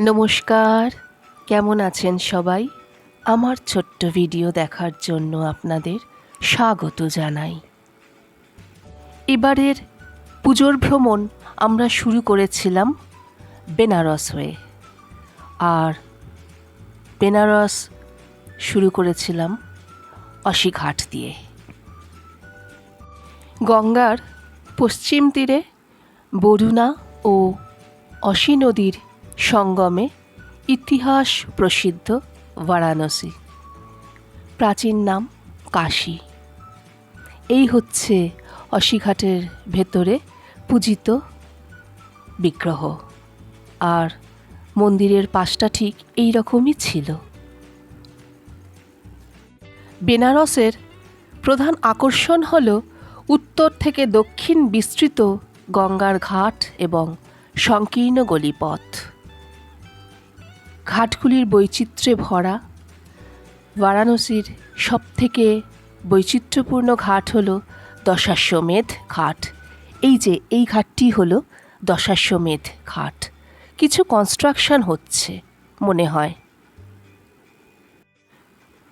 নমস্কার। কেমন আছেন সবাই? আমার ছোট্ট ভিডিও দেখার জন্য আপনাদের স্বাগত জানাই। এবারের পুজোর ভ্রমণ আমরা শুরু করেছিলাম বেনারস হয়ে। আর বেনারস শুরু করেছিলাম অশিঘাট দিয়ে। গঙ্গার পশ্চিম তীরে বরুণা ও অসি নদীর সঙ্গমে ইতিহাস প্রসিদ্ধ বারাণসী। প্রাচীন নাম কাশী। এই হচ্ছে অশিঘাটের ভেতরে পূজিত বিগ্রহ। আর মন্দিরের পাশটা ঠিক এই রকমই ছিল। বেনারসের প্রধান আকর্ষণ হল উত্তর থেকে দক্ষিণ বিস্তৃত গঙ্গার ঘাট এবং সংকীর্ণ গলিপথ। ঘাটগুলির বৈচিত্র্যে ভরা। বারাণসীর সবথেকে বৈচিত্র্যপূর্ণ ঘাট হল দশাশ্বমেধ ঘাট। এই যে, এই ঘাটটি হল দশাশ্বমেধ ঘাট। কিছু কনস্ট্রাকশন হচ্ছে, মনে হয়।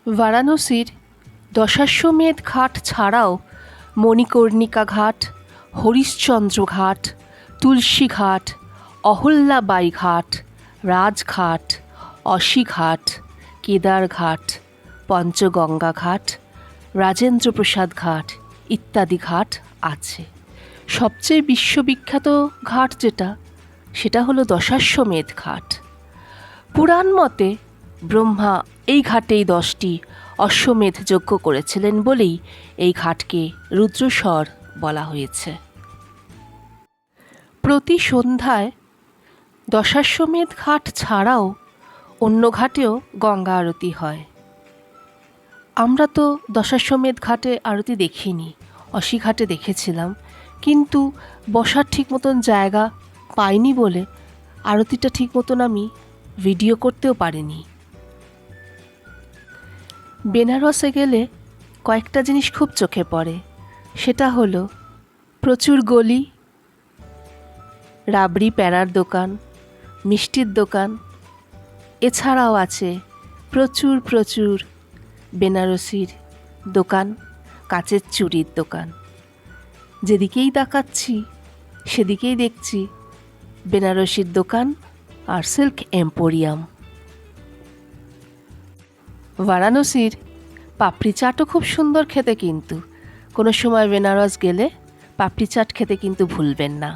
বারাণসীর দশাশ্বমেধ ঘাট ছাড়াও মণিকর্ণিকা ঘাট, হরিশ্চন্দ্র ঘাট, তুলসী ঘাট, অহল্যাবাই ঘাট, রাজঘাট অশিঘাট, কেদারঘাট, পঞ্চগঙ্গা ঘাট, রাজেন্দ্রপ্রসাদ ঘাট ইত্যাদি ঘাট আছে। সবচেয়ে বিশ্ববিখ্যাত ঘাট যেটা, সেটা হলো দশাশ্বমেধ ঘাট। পুরাণ মতে ব্রহ্মা এই ঘাটেই দশটি অশ্বমেধ যজ্ঞ করেছিলেন বলেই এই ঘাটকে রুদ্রস্বর বলা হয়েছে। প্রতি সন্ধ্যায় দশাশ্বমেধ ঘাট ছাড়াও অন্য ঘাটেও গঙ্গা আরতি হয়। আমরা তো দশাশ্বমেধ ঘাটে আরতি দেখিনি অশিঘাটে দেখেছিলাম, কিন্তু বসার ঠিক মতন জায়গা পাইনি বলে আরতিটা ঠিক মতন আমি ভিডিও করতেও পারিনি। বেনারসে গেলে কয়েকটা জিনিস খুব চোখে পড়ে, সেটা হলো প্রচুর গলি, রাবড়ি প্যারার দোকান, মিষ্টির দোকান এছাড়াও আছে প্রচুর প্রচুর বেনারসির দোকান, কাচের চুড়ির দোকান। যেদিকেই তাকাচ্ছি, সেদিকেই দেখছি বেনারসির দোকান আর সিল্ক এম্পোরিয়াম। বারাণসীর পাপড়ি চাটও খুব সুন্দর খেতে কিন্তু। কোনো সময় বেনারস গেলে পাপড়ি চাট খেতে কিন্তু ভুলবেন না।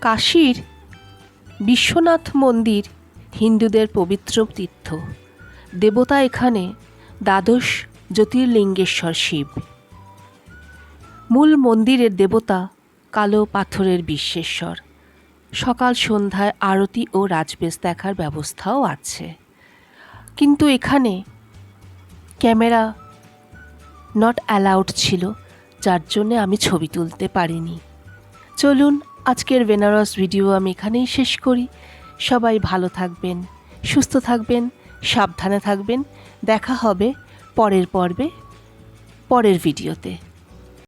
কাশীর বিশ্বনাথ মন্দির হিন্দুদের পবিত্র তীর্থ। দেবতা এখানে দ্বাদশ জ্যোতির্লিঙ্গেশ্বর শিব। মূল মন্দিরের দেবতা কালো পাথরের বিশ্বেশ্বর। সকাল সন্ধ্যায় আরতি ও রাজবেশ দেখার ব্যবস্থাও আছে। কিন্তু এখানে ক্যামেরা নট অ্যালাউড ছিল, যার জন্যে আমি ছবি তুলতে পারিনি। চলুন, আজকের বেনারস ভিডিও আমি এখানেই শেষ করি। সবাই ভালো থাকবেন সুস্থ থাকবেন সাবধানে থাকবেন। দেখা হবে পরের পর্বে পরের ভিডিওতে।